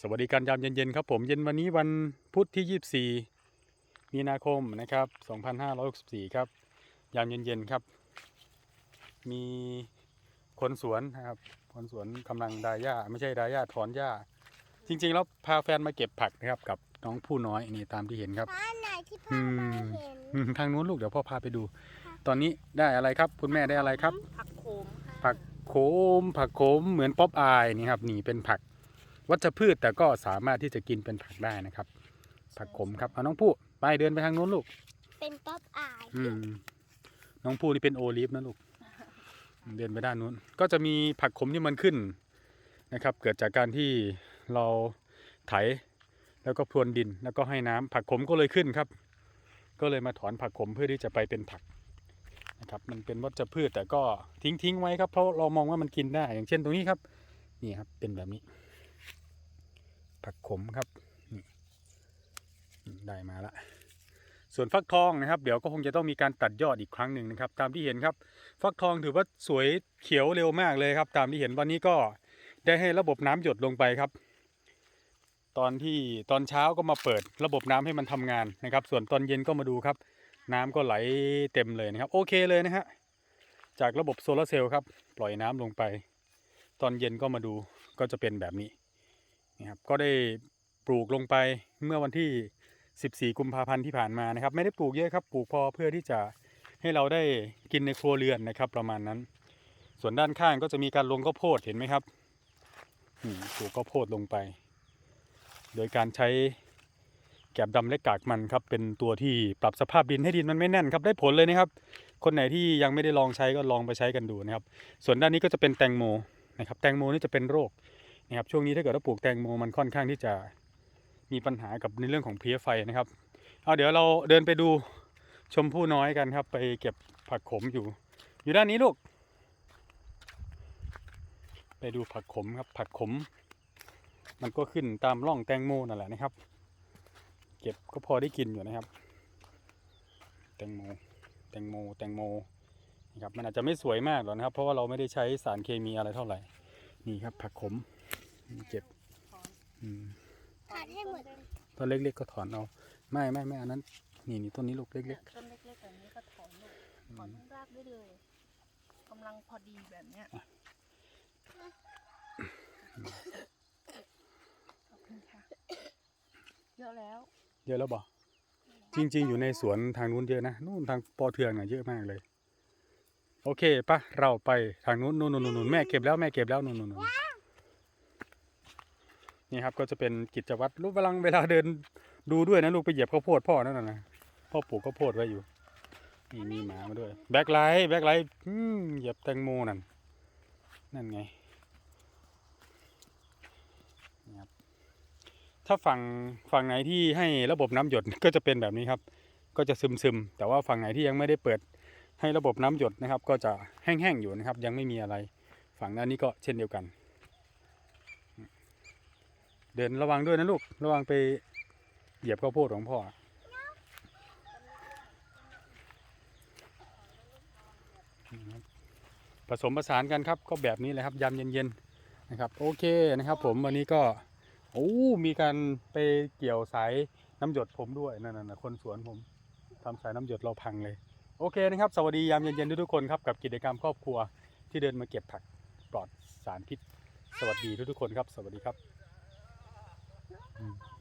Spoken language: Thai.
สวัสดีการยามเย็นๆครับผมเย็นวันนี้วันพุธที่ 24 มีนาคมนะครับ 2564 ครับ ยามเย็นๆครับ มีคนสวนนะครับคนสวนกำลังดาหญ้าไม่ใช่ดาหญ้าถอนหญ้า จริงๆแล้วพาแฟนมาเก็บผักนะครับ กับน้องผู้น้อยนี่ตามที่เห็นครับบ้านไหนที่พ่อือมมาเห็นอืมทางนู้นลูกเดี๋ยวพ่อพาไปดู ตอนนี้ได้อะไรครับ คุณแม่ได้อะไรครับ ผักโขมค่ะผักโขมผักโขมเหมือนป๊อปอายนี่ครับนี่เป็นผัก วัชพืชแต่ก็สามารถที่จะกินเป็นผักได้นะครับ ผักขมครับเอาน้องผู้ไปเดินไปทางนู้นลูก เป็นป๊อปอายอืมน้องผู้นี่เป็นโอลิฟนะลูก เดินไปด้านนู้น ก็จะมีผักขมที่มันขึ้นนะครับ เกิดจากการที่เราไถแล้วก็พรวนดินแล้วก็ให้น้ำผักขมก็เลยขึ้นครับ ก็เลยมาถอนผักขมเพื่อที่จะไปเป็นผักนะครับ มันเป็นวัชพืชแต่ก็ทิ้งทิ้งไว้ครับเพราะเรามองว่ามันกินได้ อย่างเช่นตรงนี้ครับ นี่ครับเป็นแบบนี้ ผักขมครับนี่ได้มาละส่วนฟักทองนะครับ เดี๋ยวก็คงจะต้องมีการตัดยอดอีกครั้งหนึ่งนะครับ ตามที่เห็นครับ ฟักทองถือว่าสวยเขียวเร็วมากเลยครับ ตามที่เห็นวันนี้ก็ได้ให้ระบบน้ำหยดลงไปครับ ตอนที่ตอนเช้าก็มาเปิดระบบน้ำให้มันทำงานนะครับ ส่วนตอนเย็นก็มาดูครับ น้ำก็ไหลเต็มเลยนะครับ โอเคเลยนะฮะจากระบบโซลาร์เซลล์ครับ ปล่อยน้ำลงไป ตอนเย็นก็มาดูก็จะเป็นแบบนี้ นะครับก็ได้ปลูกลงไปเมื่อวันที่ 14 กุมภาพันธ์ที่ผ่านมานะครับ ไม่ได้ปลูกเยอะครับปลูกพอเพื่อที่จะให้เราได้กินในครัวเรือนนะครับ ประมาณนั้น ส่วนด้านข้างก็จะมีการลงข้าวโพดเห็นไหมครับปลูกข้าวโพดลงไป โดยการใช้แกบดำและกากมันครับเป็นตัวที่ปรับสภาพดินให้ดินมันไม่แน่นครับได้ผลเลยนะครับ คนไหนที่ยังไม่ได้ลองใช้ก็ลองไปใช้กันดูนะครับ ส่วนด้านนี้ก็จะเป็นแตงโมนะครับ แตงโมนี่จะเป็นโรค นะครับช่วงนี้ถ้าเกิดว่าปลูกแตงโมมันค่อนข้างที่จะมีปัญหากับในเรื่องของเพลี้ยไฟนะครับเอาเดี๋ยวเราเดินไปดูชมพู่น้อยกันครับ ไปเก็บผักขมอยู่ อยู่ด้านนี้ลูก ไปดูผักขมครับผักขม มันก็ขึ้นตามร่องแตงโมนั่นแหละนะครับ เก็บก็พอได้กินอยู่นะครับ แตงโมแตงโมแตงโมนะครับมันอาจจะไม่สวยมากหรอกนะครับ เพราะว่าเราไม่ได้ใช้สารเคมีอะไรเท่าไหร่นี่ครับผักขม เก็บอืมตัดให้หมดต้นเล็กๆก็ถอนเอา ไม่ไม่ไม่อันนั้น นี่นี่ต้นนี้ลูกเล็กต้นเล็กๆแบบนี้ก็ถอนลูกถอนทั้งรากได้เลยกำลังพอดีแบบเนี้ยขอบคุณค่ะเยอะแล้วๆเยอะแล้วบ่จริง ๆ อยู่ในสวนทางนู้นเยอะนะนู่นทางปอเทืองน่ะเยอะมากเลย โอเคปะเราไปทางนู้นนู่นนู่นนู่นแม่เก็บแล้วแม่เก็บแล้วนู่นนู่น นี่ครับก็จะเป็นกิจวัตรลูกกำลังเวลาเดินดูด้วยนะลูกไปเหยียบข้าวโพดพ่อนั่นน่ะนะพ่อปลูกข้าวโพดไว้อยู่นี่มีหมามาด้วย แบ็คไลท์แบ็คไลท์เหยียบแตงโมนั่นนั่นไงนี่ครับถ้าฝั่งฝั่งไหนที่ให้ระบบน้ำหยดก็จะเป็นแบบนี้ครับ ก็จะซึมซึมแต่ว่าฝั่งไหนที่ยังไม่ได้เปิดให้ระบบน้ำหยดนะครับ ก็จะแห้งๆอยู่นะครับ ยังไม่มีอะไร ฝั่งด้านนี้ก็เช่นเดียวกัน เดินระวังด้วยนะลูก ระวังไปเหยียบข้าวโพดของพ่อ ผสมผสานกันครับก็แบบนี้แหละครับยามเย็นๆนะครับ โอเคนะครับ ผมวันนี้ก็โอ้มีการไปเกี่ยวสายน้ำหยดผมด้วยนั่นน่ะคนสวนผมทำสายน้ำหยดเราพังเลย โอเคนะครับ สวัสดียามเย็นๆทุกๆคนครับกับกิจกรรมครอบครัวที่เดินมาเก็บผักปลอดสารพิษ สวัสดีทุกๆคนครับ สวัสดีครับ อืม